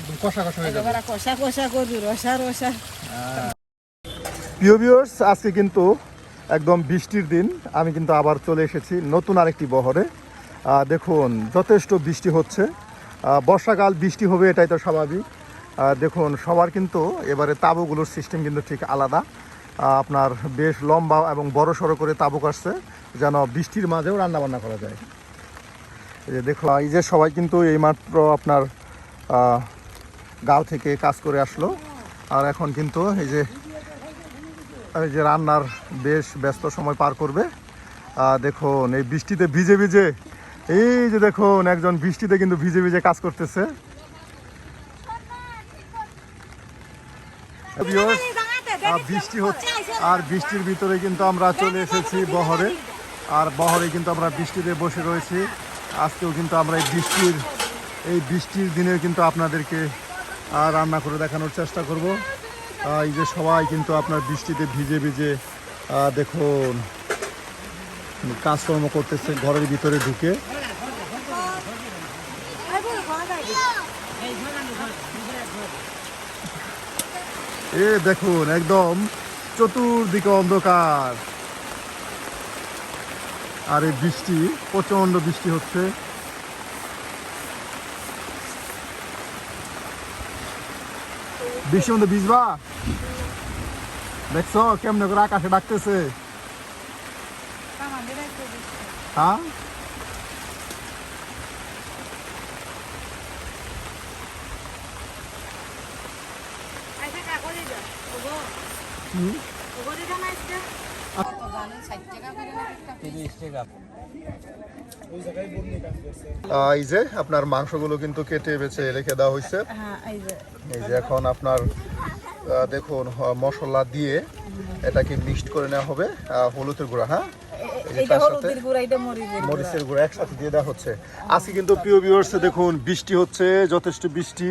একদম কষা কষা হয়ে যাবে। কষা কষা করবি রসা রসা। প্রিয় ভিউয়ার্স আজকে কিন্তু একদম বৃষ্টির দিন। আমি কিন্তু আবার চলে এসেছি নতুন আরেকটি বহরে। দেখুন যথেষ্ট বৃষ্টি হচ্ছে। বর্ষাকাল বৃষ্টি হবে এটাই তো স্বাভাবিক। দেখুন সবার কিন্তু এবারে তাঁবুগুলোর সিস্টেম কিন্তু ঠিক আলাদা। আপনার বেশ লম্বা এবং বড় সড়ো করে তাঁবু কাটছে যেন বৃষ্টির মাঝেও রান্নাবান্না করা যায়। এই যে দেখো এই যে সবাই কিন্তু এইমাত্র আপনার গাঁও থেকে কাজ করে আসলো। আর এখন কিন্তু এই যে এই যে রান্নার বেশ ব্যস্ত সময় পার করবে। দেখুন, এই বৃষ্টিতে ভিজে ভিজে, এই যে দেখুন, একজন বৃষ্টিতে কিন্তু ভিজে ভিজে কাজ করতেছে। বৃষ্টি হচ্ছে। আর বৃষ্টির ভিতরে কিন্তু আমরা চলে এসেছি বহরে। আর বহরে কিন্তু আমরা বৃষ্টিতে বসে রয়েছি। আজকেও কিন্তু আমরা এই বৃষ্টির এই বৃষ্টির দিনে কিন্তু আপনাদেরকে আহ, রান্না করে দেখানোর চেষ্টা করব। এই যে সবাই কিন্তু আপনার বৃষ্টিতে ভিজে ভিজে দেখুন কাজকর্ম করতেছে ঘরের ভিতরে ঢুকে। এ দেখুন একদম চতুর্দিকে অন্ধকার। আর এই বৃষ্টি প্রচণ্ড বৃষ্টি হচ্ছে। বৃষ্টির মধ্যে ভিজবা দেখছ কেমনে করে আকাশে ডাকতেছে? হ্যাঁ? হুম। আহ, এই যে আপনার মাংসগুলো কিন্তু কেটে বেছে রেখে দেওয়া হয়েছে। হ্যাঁ এই যে। এখন আপনার দেখুন মশলা দিয়ে এটাকে মিক্সড করে নেওয়া হবে হলুদের গুঁড়া হ্যাঁ? মরিচের গুঁড়া। একসাথে দিয়ে দেওয়া হচ্ছে। আজকে কিন্তু প্রিয় ভিউয়ার্স দেখুন বৃষ্টি হচ্ছে যথেষ্ট বৃষ্টি।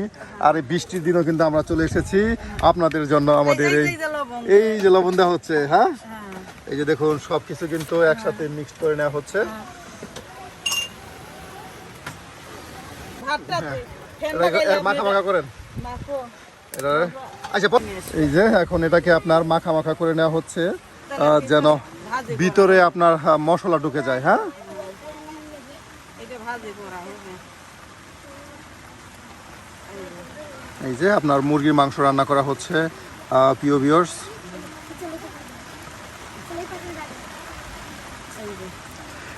আর এই বৃষ্টির দিনও কিন্তু আমরা চলে এসেছি। আপনাদের জন্য আমাদের এই এই যে লবণ দেওয়া হচ্ছে হ্যাঁ? এই যে দেখুন সবকিছু কিন্তু একসাথে মিক্সড করে নেওয়া হচ্ছে। এটা মাখা মাখা করেন। এটা আচ্ছা এই যে এখন এটাকে আপনার মাখা মাখা করে নেওয়া হচ্ছে যেন ভিতরে আপনার হ্যাঁ, মশলা ঢুকে যায় হ্যাঁ? এই যে আপনার মুরগির মাংস রান্না করা হচ্ছে পিও ভিওর্স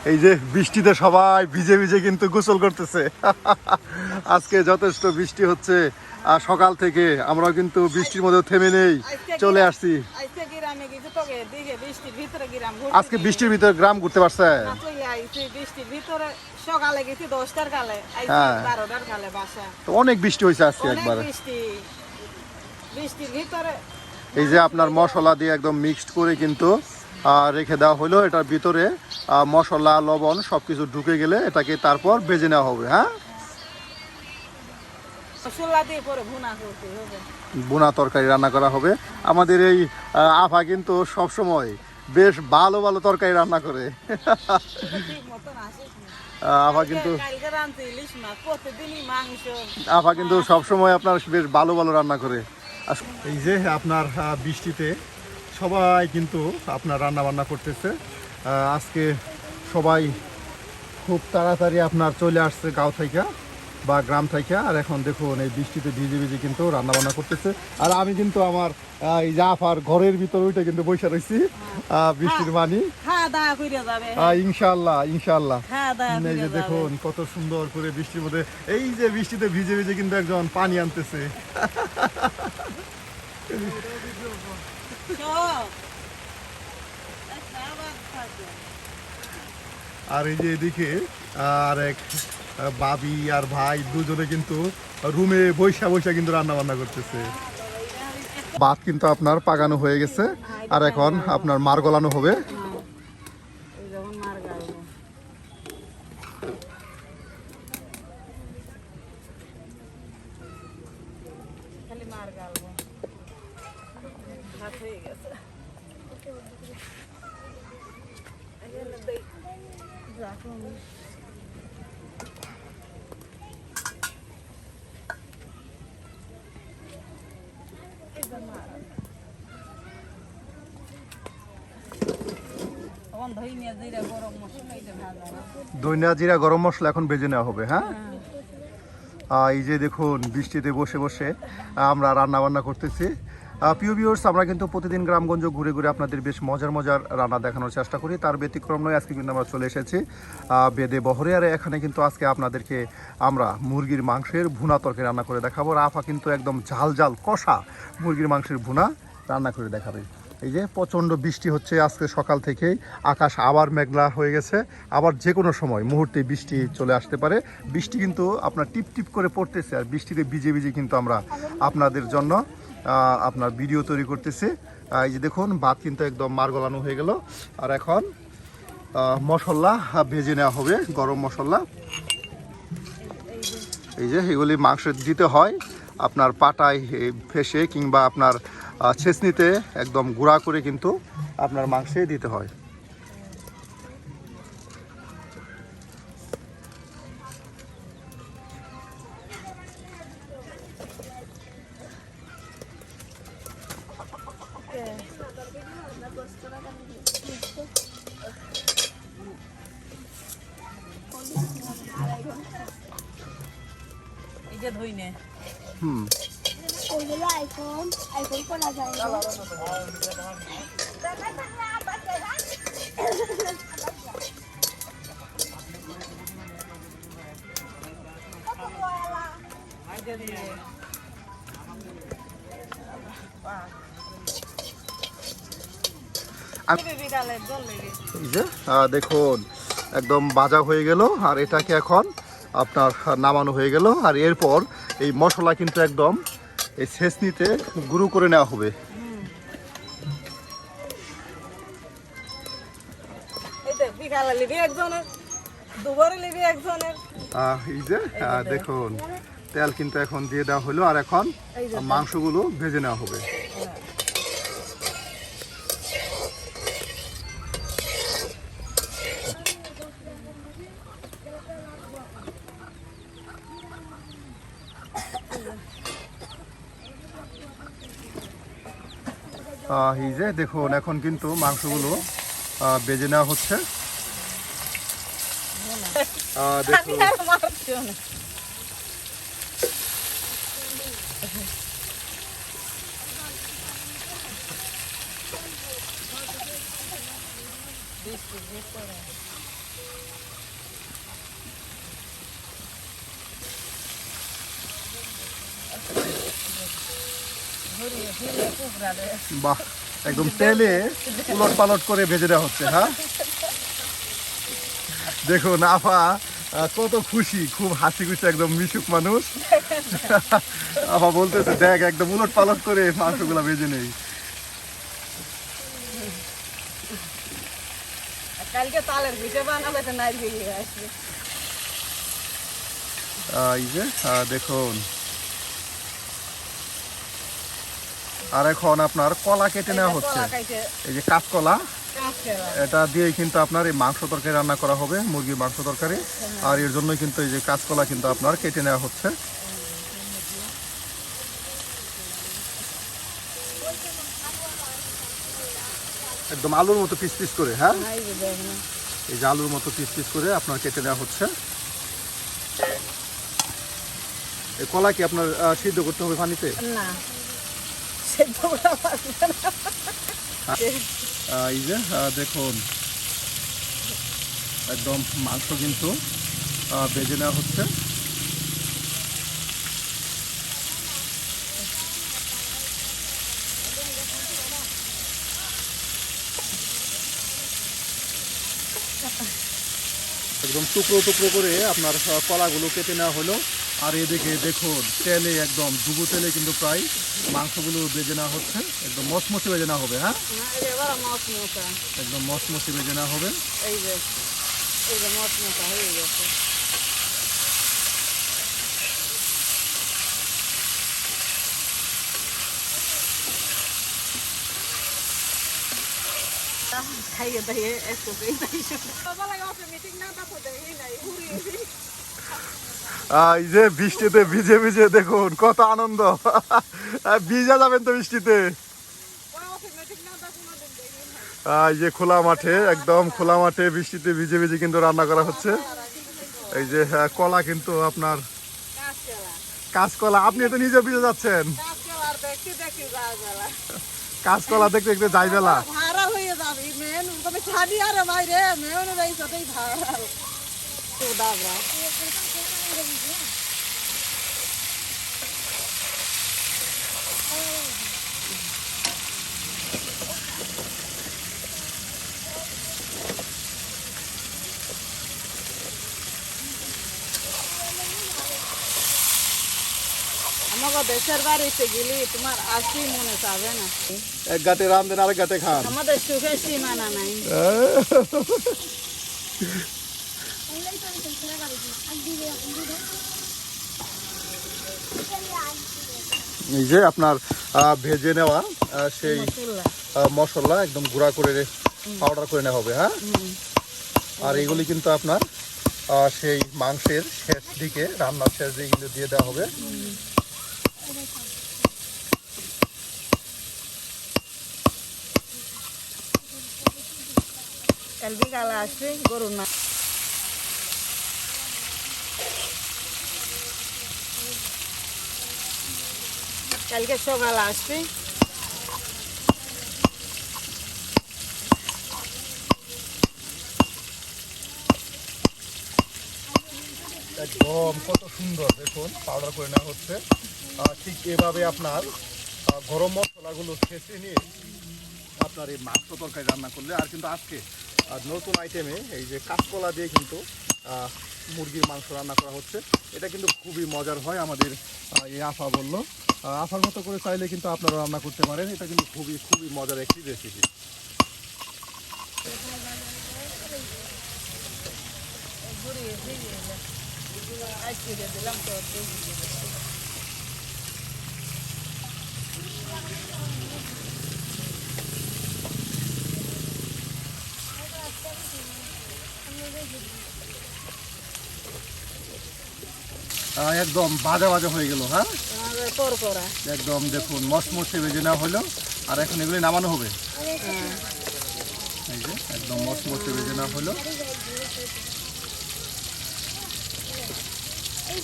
এই যে বৃষ্টিতে সবাই ভিজে ভিজে কিন্তু গোসল করতেছে। আজকে যথেষ্ট বৃষ্টি হচ্ছে আর সকাল থেকে আমরা কিন্তু বৃষ্টির মধ্যে থেমে নেই চলে আসছি। আজকে বৃষ্টির ভিতরে গ্রাম ঘুরতে পারছে? হ্যাঁ। অনেক বৃষ্টি হয়েছে আজকে একবারে। এই যে আপনার মশলা দিয়ে একদম মিক্সড করে কিন্তু রেখে দেওয়া হলো। এটার ভিতরে মশলা লবণ সব কিছু ঢুকে গেলে এটাকে তারপর ভেজে নেওয়া হবে হ্যাঁ? বোনা তরকারি রান্না করা হবে। আমাদের এই আফা কিন্তু সব সময় বেশ ভালো ভালো তরকারি রান্না করে। আফা কিন্তু আফা কিন্তু সব সময় আপনার বেশ ভালো ভালো রান্না করে। আস- এই যে আপনার বৃষ্টিতে সবাই কিন্তু আপনার রান্না বান্না করতেছে আজকে সবাই খুব তাড়াতাড়ি আপনার চলে আসছে গাঁও থেকে বা গ্রাম থেকে আর এখন দেখুন এই বৃষ্টিতে ভিজে ভিজে কিন্তু রান্না বান্না করতেছে। আর আমি কিন্তু আমার এই যে আফার ঘরের ভিতর ওইটা কিন্তু বসে রয়েছি বৃষ্টির মানি আহ, ইনশাল্লাহ ইনশাল্লাহ এই যে দেখুন কত সুন্দর করে বৃষ্টির মধ্যে এই যে বৃষ্টিতে ভিজে ভিজে কিন্তু একজন পানি আনতেছে সব। একটা আবার থাকে। আর এই যে এদিকে, আর এক বাবি আর ভাই দুজনে কিন্তু রুমে বৈশা বৈশা কিন্তু রান্না বান্না করতেছে। ভাত কিন্তু আপনার পাগানো হয়ে গেছে, আর এখন আপনার মার গলানো হবে এই যখন মার গাড়বো। খালি মার গালবো ভাত হয়ে গেছে এখানে দেই। রাখুন। এখন ধুই নিয়ে জিরা গরম মশলা এটা ভাজা দইনা জিরা, গরম মশলা এখন ভেজে নেওয়া হবে হ্যাঁ? এই যে দেখুন, বৃষ্টিতে বসে বসে আমরা রান্না বান্না করতেছি প্রিয় ভিউয়ার্স আমরা কিন্তু প্রতিদিন গ্রামগঞ্জ ঘুরে ঘুরে আপনাদের বেশ মজার মজার রান্না দেখানোর চেষ্টা করি। তার ব্যতিক্রম নয়, আজকে কিন্তু আমরা চলে এসেছি বেদে বহরে। আর এখানে কিন্তু আজকে আপনাদেরকে আমরা মুরগির মাংসের ভুনা তরকারি রান্না করে দেখাবো। আফা কিন্তু একদম ঝাল ঝাল কষা মুরগির মাংসের ভুনা রান্না করে দেখাবে। এই যে প্রচণ্ড বৃষ্টি হচ্ছে আজকে সকাল থেকেই। আকাশ আবার মেঘলা হয়ে গেছে। আবার যে কোনো সময় মুহূর্তে বৃষ্টি চলে আসতে পারে। বৃষ্টি কিন্তু আপনার টিপ টিপ করে পড়তেছে আর বৃষ্টিতে ভিজে ভিজে কিন্তু আমরা আপনাদের জন্য আপনার ভিডিও তৈরি করতেছি। এই যে দেখুন, ভাত কিন্তু একদম মার গলানো হয়ে গেল। আর এখন মশলা ভেজে নেওয়া হবে, গরম মশলা। এই যে এগুলি মাংস দিতে হয়। আপনার পাটায় ফেসে কিংবা আপনার ছেঁচনিতে একদম গুঁড়া করে কিন্তু আপনার মাংসে দিতে হয়। এই যে দিয়ে দেখুন একদম বাজা হয়ে গেল আর এটাকে এখন আপনার নামানো হয়ে গেল আর এরপর এই মশলা কিন্তু একদম এই ছেঁচনিতে গুঁড়ো করে নেওয়া হবে। এই যে দেখুন। তেল কিন্তু এখন দিয়ে দেওয়া হলো আর এখন মাংসগুলো ভেজে নেওয়া হবে। এই যে দেখুন এখন কিন্তু মাংসগুলো ভেজে নেওয়া হচ্ছে। দেখুন আর মারছো না ঘুরিয়ে ফিরিয়ে কুকরা দে বাহ একদম তেলে উলট পালট করে ভেজে দেওয়া হচ্ছে হ্যাঁ? দেখুন আফা কত খুশি খুব হাসি খুশি একদম মিশুক মানুষ। আফা বলতেছে দেখ একদম উলট পালট করে মাংসগুলা ভেজে নেই। কালকে তালের পিঠে বানাবে তো নারকেল আসবে। এই যে আহ, দেখুন আর এখন আপনার কলা কেটে নেওয়া হচ্ছে। এই যে কাঁচকলা এটা দিয়ে কিন্তু আপনার এই মাংস তরকারি রান্না করা হবে মুরগির মাংস তরকারি। আর এর জন্যই কিন্তু এই যে কাঁচকলা কিন্তু আপনার কেটে নেওয়া হচ্ছে। একদম আলুর মতো পিস পিস করে হ্যাঁ? এই যে আলুর মতো পিস পিস করে আপনার কেটে নেওয়া হচ্ছে। এই কলা কি আপনার সিদ্ধ করতে হবে পানিতে? না। এই যে দেখুন, একদম মাংস কিন্তু ভেজে নেওয়া হচ্ছে। একদম টুকরো টুকরো করে আপনার কলাগুলো কেটে নেওয়া হলো। আর এদিকে দেখুন তেলে একদম ডুবো তেলে কিন্তু প্রায় মাংসগুলো বেজে নেওয়া হচ্ছে। একদম মচমচে ভেজে নেওয়া হবে হ্যাঁ? এবার মত একদম মচমচে ভেজে নেওয়া হবে। হয়ে খাইয়ে দাইয়ে একটু মিটিং না তারপর দেখি নাই ঘুরিয়ে এই যে বৃষ্টিতে ভিজে ভিজে দেখুন, কত আনন্দ। ভিজা যাবেন তো বৃষ্টিতে। এই যে খোলা মাঠে, একদম খোলা মাঠে বৃষ্টিতে ভিজে ভিজে কিন্তু রান্না করা হচ্ছে। এই যে কলা কিন্তু আপনার কাঁচকলা। আপনি তো নিজে ভিজে যাচ্ছেন। কাঁচকলা দেখতে দেখতে যাই বেলা। তো দাবরা আমাকে দেশের বাড়িতে গেলি তোমার আসি মনে চাবে না এক গাতে রাম দেন আরেক গাতে খান আমাদের সুখের সীমানা নাই অনলাইন করে ছেড়ে পারি আর দিবে এখন দিবে এই যে আপনার ভেজে নেওয়া সেই মশলা। একদম গুঁড়া করে পাউডার করে নেওয়া হবে হ্যাঁ? আর এগুলি কিন্তু আপনার সেই মাংসের শেষ দিকে রান্নার শেষ দিকে কিন্তু দিয়ে দেওয়া হবে। কাল বিকালে আসবে গরু না কালকে সকালে আসবে। একদম কত সুন্দর, দেখুন পাউডার করে নেওয়া হচ্ছে। ঠিক এভাবে আপনার গরম মশলাগুলো ছেঁচে নিয়ে আপনার এই মাংস তরকারি রান্না করলে, আর কিন্তু আজকে নতুন আইটেমে এই যে কাঁচকলা দিয়ে কিন্তু মুরগির মাংস রান্না করা হচ্ছে। এটা কিন্তু খুবই মজার হয় আমাদের এই আফা বলল। আফার মতো করে চাইলে কিন্তু আপনারা রান্না করতে পারেন। এটা কিন্তু খুবই খুবই মজার একটি রেসিপি দিলাম তো একদম বাজে বাজে হয়ে গেল হ্যাঁ একদম দেখুন মশমশে বেজে না হলো আর এখন এগুলি নামানো হবে এই যে একদম মশমশে বেজে না হলো এই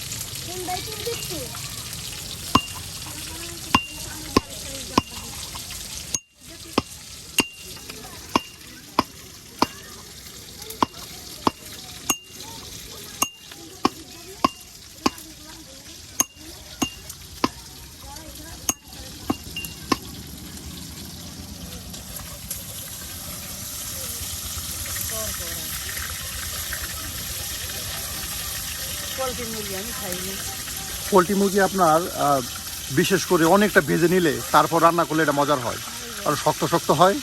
আমি খাইনি। পোলট্রি মুরগি আপনার বিশেষ করে অনেকটা ভেজে নিলে তারপর রান্না করলে এটা মজার হয়। আর শক্ত শক্ত হয়।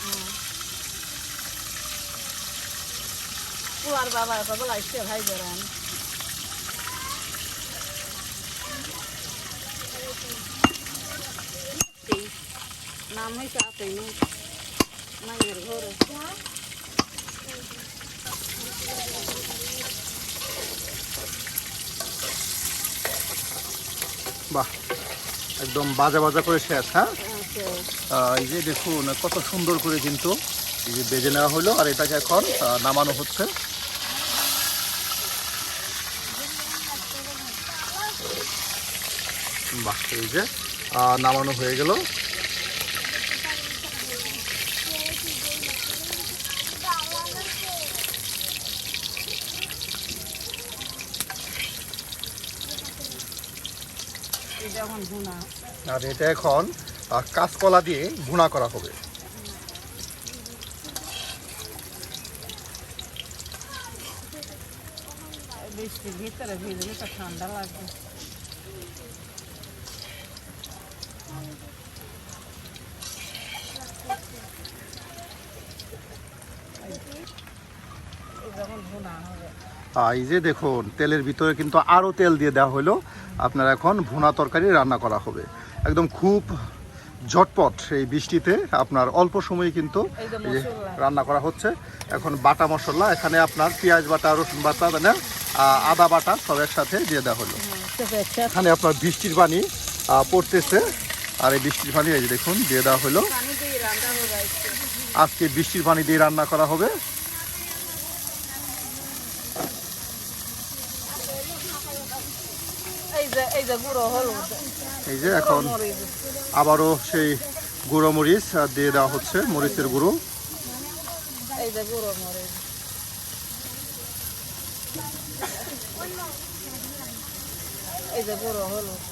নাম হয়েছে ঘরে। বাহ একদম বাজা বাজা করে শেষ হ্যাঁ? আচ্ছা এই যে দেখুন কত সুন্দর করে কিন্তু এই যে বেজে নেওয়া হলো আর এটাকে এখন নামানো হচ্ছে। বাহ এই যে নামানো হয়ে গেল এটা এখন ভুনা আর এটা এখন কাঁচকলা দিয়ে ভুনা করা হবে। বৃষ্টির ভিতরে ভিজলে তো ঠান্ডা লাগবে এই যে দেখুন তেলের ভিতরে কিন্তু আরও তেল দিয়ে দেওয়া হলো। আপনার এখন ভুনা তরকারি রান্না করা হবে। একদম খুব ঝটপট এই বৃষ্টিতে আপনার অল্প সময়ে কিন্তু। রান্না করা হচ্ছে। এখন বাটা মশলা এখানে আপনার পেঁয়াজ বাটা রসুন বাটা মানে আদা বাটা সব একসাথে দিয়ে দেওয়া হলো। এখানে আপনার বৃষ্টির পানি পড়তেছে। আর এই বৃষ্টির পানি এই দেখুন দিয়ে দেওয়া হলো। আজকে বৃষ্টির পানি দিয়ে রান্না করা হবে। এই যে এখন আবারও সেই গুঁড়ো মরিচ দিয়ে দেওয়া হচ্ছে মরিচের গুঁড়ো। এই যে গুঁড়ো মরিচ। এই যে গুঁড়ো হলুদ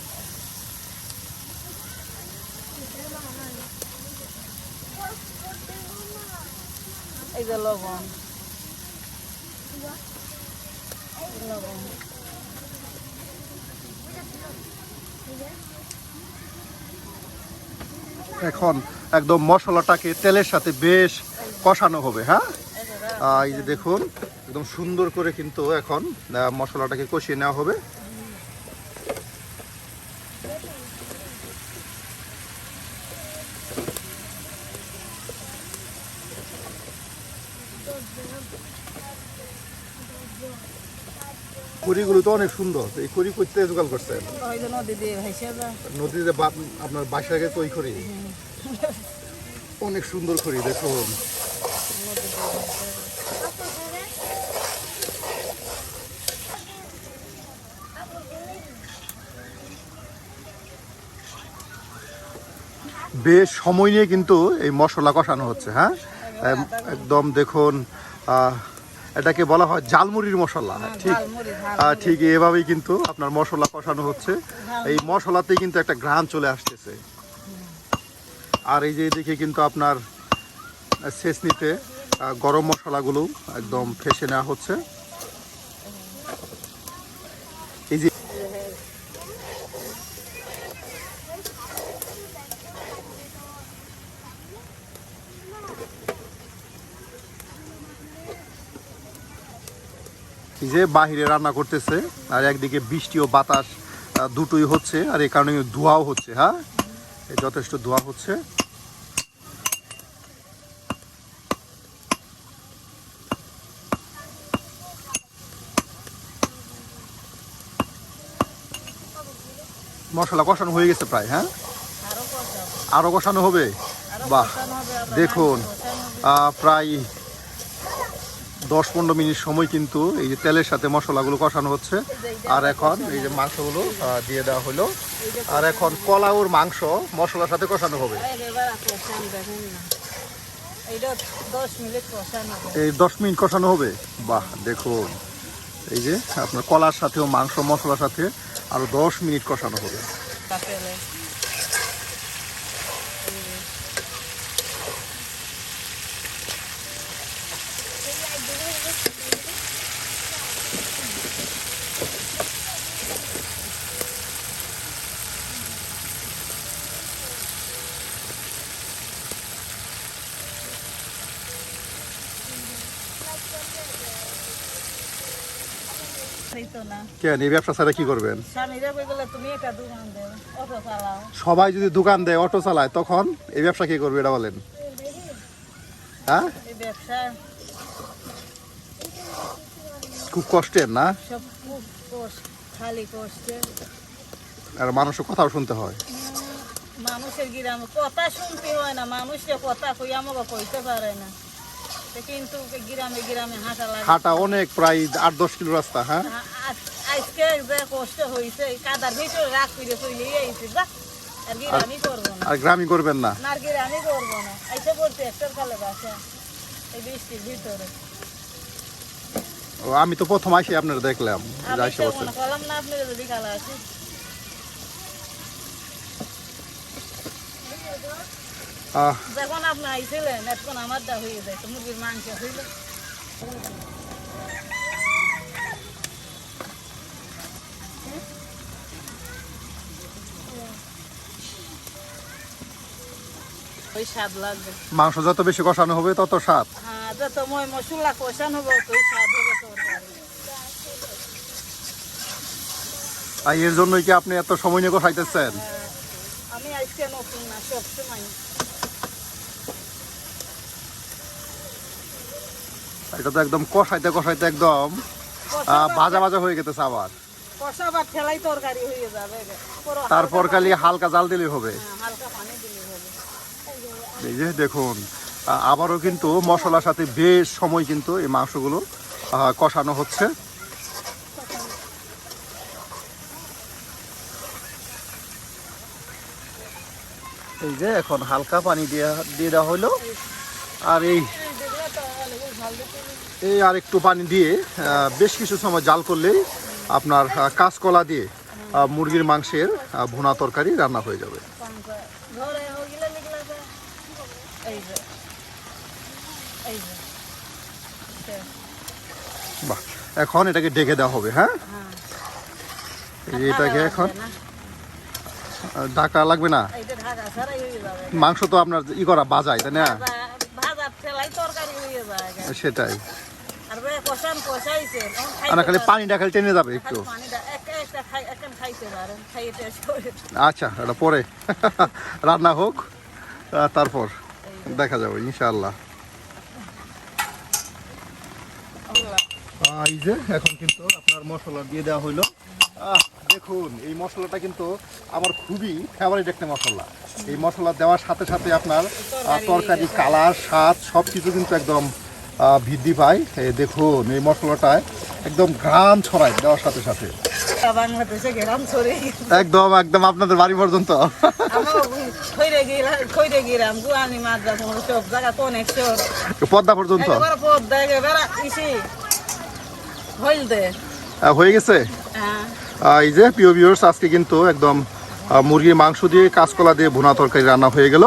এই যে লবণ। লবণ। এখন একদম মশলাটাকে তেলের সাথে বেশ কষানো হবে হ্যাঁ? এই যে দেখুন, একদম সুন্দর করে কিন্তু এখন মশলাটাকে কষিয়ে নেওয়া হবে। তো অনেক সুন্দর। এই কড়ি করতে করছেন ওই ভেসে যায় নদীতে আপনার বাসাকে তৈ করি অনেক সুন্দর করি দেখুন বেশ সময় নিয়ে কিন্তু এই মশলা কষানো হচ্ছে হ্যাঁ? একদম দেখুন আহ, এটাকে বলা হয় জালমুড়ির মশলা। ঠিক? ঝাল আহ, ঠিক এভাবেই কিন্তু আপনার মশলা কষানো হচ্ছে। এই মশলাতেই কিন্তু একটা গ্রাম চলে আসতেছে। আর এই যে এদিকে কিন্তু আপনার শেষনিতে গরম মশলাগুলো একদম ফেসে নেওয়া হচ্ছে। এই যে বাহিরে রান্না করতেছে আর একদিকে বৃষ্টি ও বাতাস দুটোই হচ্ছে আর এই কারণে ধোঁয়াও হচ্ছে হ্যাঁ? এই যথেষ্ট ধোঁয়া হচ্ছে। মশলা কষানো হয়ে গেছে প্রায় হ্যাঁ? আরও কষানো হবে। বাহ দেখুন প্রায় দশ পনেরো মিনিট সময় কিন্তু এই যে তেলের সাথে মশলাগুলো কষানো হচ্ছে। আর এখন এই যে মাংসগুলো দিয়ে দেওয়া হলো। আর এখন কলাউর মাংস মশলার সাথে কষানো হবে। এই দশ মিনিট কষানো হবে। বাহ, দেখুন। এই যে আপনার কলার সাথেও মাংস, মশলার সাথে আরও দশ মিনিট কষানো হবে। কেন এই ব্যবসা ছাড়া কি করবেন? সবাই যদি দোকান দেয় অটো চালায় তখন এই ব্যবসা কি করবে এটা বলেন? হ্যাঁ? খুব কষ্টের না? খুব খালি কষ্টে। আর মানুষের কথাও শুনতে হয়। মানুষের গ্রামে কথা শুনতে হয় না। মানুষের কথা কই আমাকে কইতে পারে না। কিন্তু গ্রামে গ্রামে হাঁটা লাগে। হাঁটা অনেক প্রায় আট দশ কিলো রাস্তা হ্যাঁ? আজকে যে কষ্ট হয়েছে কাদার ভিতরে রাগ করে চলে আইছে যা। আর গ্রামই করব না। আর গ্রামই করবেন না? না আর গ্রামই করব না। এসে বলতে একটার কালে বাসা এই বৃষ্টির ভিতরে। ও, আমি তো প্রথম আসি আপনার দেখলাম করলাম না আপনি যদি কালে আসি। যখন আপনি আইছিলেন এখন আমার দা হয়ে যায় মুরগির মাংস হইল। ওই স্বাদ লাগবে। মাংস যত বেশি কষানো হবে তত স্বাদ। হ্যাঁ যত মই মশলা কষান হবে তো স্বাদ হবে তরকারি আর এর জন্যই কি আপনি এত সময় নিয়ে কষাইতেছেন? হ্যাঁ, আমি আজকে নতুন না সবসময়। এটা তো একদম কষাইতে কষাইতে একদম ভাজা ভাজা হয়ে গেছে আবার। তারপর খালি হালকা জাল দিলেই হবে। হ্যাঁ, পানি দিলে হবে। এই যে দেখুন আবারও কিন্তু মশলার সাথে বেশ সময় কিন্তু এই মাংসগুলো কষানো হচ্ছে। এই যে এখন হালকা পানি দিয়ে দিয়ে দেওয়া হলো আর এই এই আর একটু পানি দিয়ে বেশ কিছু সময় জাল করলেই আপনার কাঁচকলা দিয়ে মুরগির মাংসের ভুনা তরকারি রান্না হয়ে যাবে। বাহ এখন এটাকে ডেকে দেওয়া হবে হ্যাঁ? হ্যাঁ। এটাকে এখন ঢাকা লাগবে না? মাংস তো আপনার ই করা বাজায় তাই না? সেটাই। কষান কষাইছে এখন খালি পানিটা খালি টেনে যাবে একটু। আচ্ছা এটা পরে। রান্না হোক তারপর দেখা যাবে ইনশাআল্লাহ। এই যে এখন কিন্তু আপনার মশলা দিয়ে দেওয়া হইল। আহ, দেখুন এই মশলাটা কিন্তু আমার খুবই ফেভারিট একটা মশলা। এই মশলা দেওয়ার সাথে সাথে আপনার তরকারি কালার স্বাদ সব কিছু কিন্তু একদম বৃদ্ধি পায়। দেখুন এই মশলাটায় একদম ঘ্রাণ ছড়ায় দেওয়ার সাথে সাথে। একদম একদম আপনাদের বাড়ি পর্যন্ত। পদ্মা পর্যন্ত? হয়ে গেছে? হ্যাঁ। এই যে প্রিয় ভিউয়ার্স আজকে কিন্তু একদম মুরগির মাংস দিয়ে কাঁচকলা দিয়ে ভুনা তরকারি রান্না হয়ে গেল।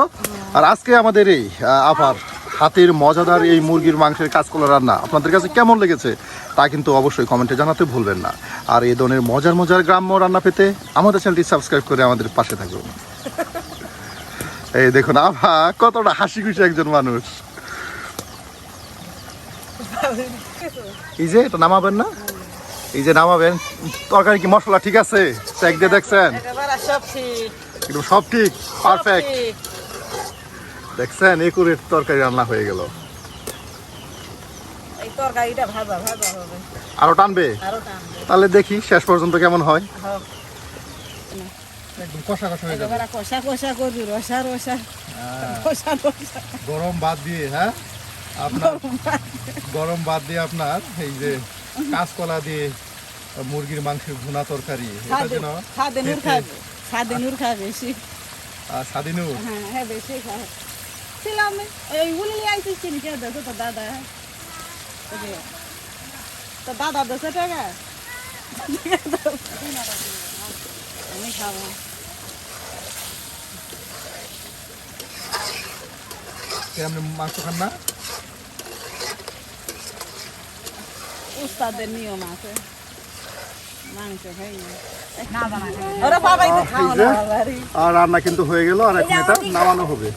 আর আজকে আমাদের এই আপার হাতের মজাদার এই মুরগির মাংসের কাঁচকলা রান্না আপনাদের কাছে কেমন লেগেছে তা কিন্তু অবশ্যই কমেন্টে জানাতে ভুলবেন না। আর এই ধরনের মজার মজার গ্রাম্য রান্না পেতে আমাদের চ্যানেলটি সাবস্ক্রাইব করে আমাদের পাশে থাকুন। এই দেখুন আভা কতটা হাসি খুশি একজন মানুষ। এই যে এটা নামাবেন না? এই যে নামাবেন। তরকারি কি মশলা ঠিক আছে? চেক দিয়ে দেখছেন? সব ঠিক। একদম সব ঠিক সব পারফেক্ট। দেখছেন একুরের তরকারি রান্না হয়ে গেল। এই তরকারিটা ভাজা ভাজা হবে। আরও টানবে? আরও টানবে। তাহলে দেখি শেষ পর্যন্ত কেমন হয়। হোক। একদম কষা কষা একেবারে কষা কষা করবি রসা রসা। কষা রসা গরম বাদ দিয়ে হ্যাঁ? আপনার গরম বাদ দিয়ে। আপনার এই যে কাঁচকলা দিয়ে মুরগির মাংসের ভুনা তরকারি এটা যেন খাবে। খাবে বেশি। স্বাধীনু হ্যাঁ হ্যাঁ বেশি খাবে ছিলাম এই উলি আইছিস চিনি কে দেখো তো দাদা ওই যে, তো দাদা দেশে টাকা আমি খাব আপনি মাংস খান না উস্তাদের নিয়ম আছে মাংস খাই না ওরা বাবাই তো খাও না বাবারি আর রান্না কিন্তু হয়ে গেল আর এখন এটা নামানো হবে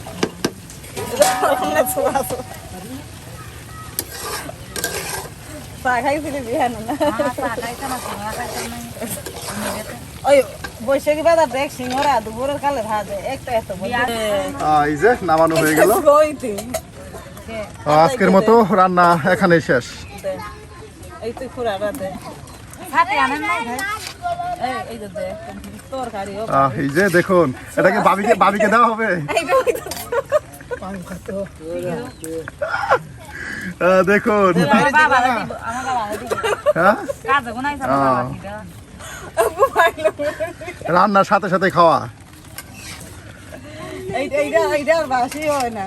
দেখ সিংহরা দুপুরের একটা এই যে নামানো হয়ে গেল। আজকের মতো রান্না এখানেই শেষ। দে এই যে দেখুন এটাকে বাবিকে বাবিকে দেওয়া হবে? দেখুন। হ্যাঁ? রান্নার সাথে সাথে খাওয়া। এইটা এইটা বাসি হয় না।